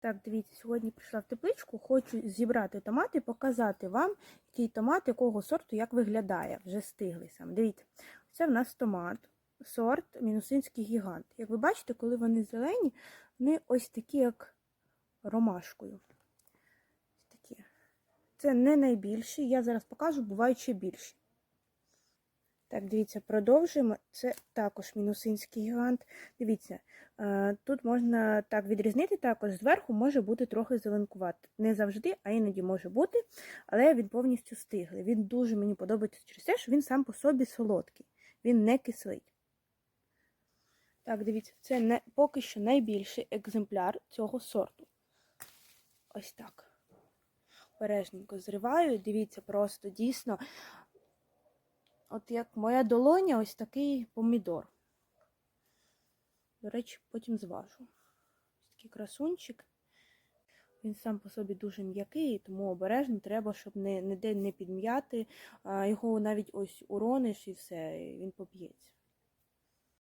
Так, дивіться, сьогодні прийшла в тепличку, хочу зібрати томати і показати вам, який томат, якого сорту, як виглядає. Вже стиглий сам. Дивіться, це в нас томат, сорт мінусинський гігант. Як ви бачите, коли вони зелені, вони ось такі, як ромашкою. Ось такі. Це не найбільші, я зараз покажу, бувають ще більші. Так, дивіться, продовжуємо. Це також мінусинський гігант. Дивіться, е, тут можна так відрізнити, також зверху може бути трохи зеленкувати. Не завжди, а іноді може бути, але він повністю стиглий. Він дуже мені подобається через те, що він сам по собі солодкий, він не кислий. Так, дивіться, це не, поки що найбільший екземпляр цього сорту. Ось так. Бережненько зриваю, дивіться, просто дійсно. От як моя долоня, ось такий помідор. До речі, потім зважу. Ось такий красунчик. Він сам по собі дуже м'який, тому обережно треба, щоб не, ніде не підм'яти. Його навіть ось урониш і все, він поб'ється.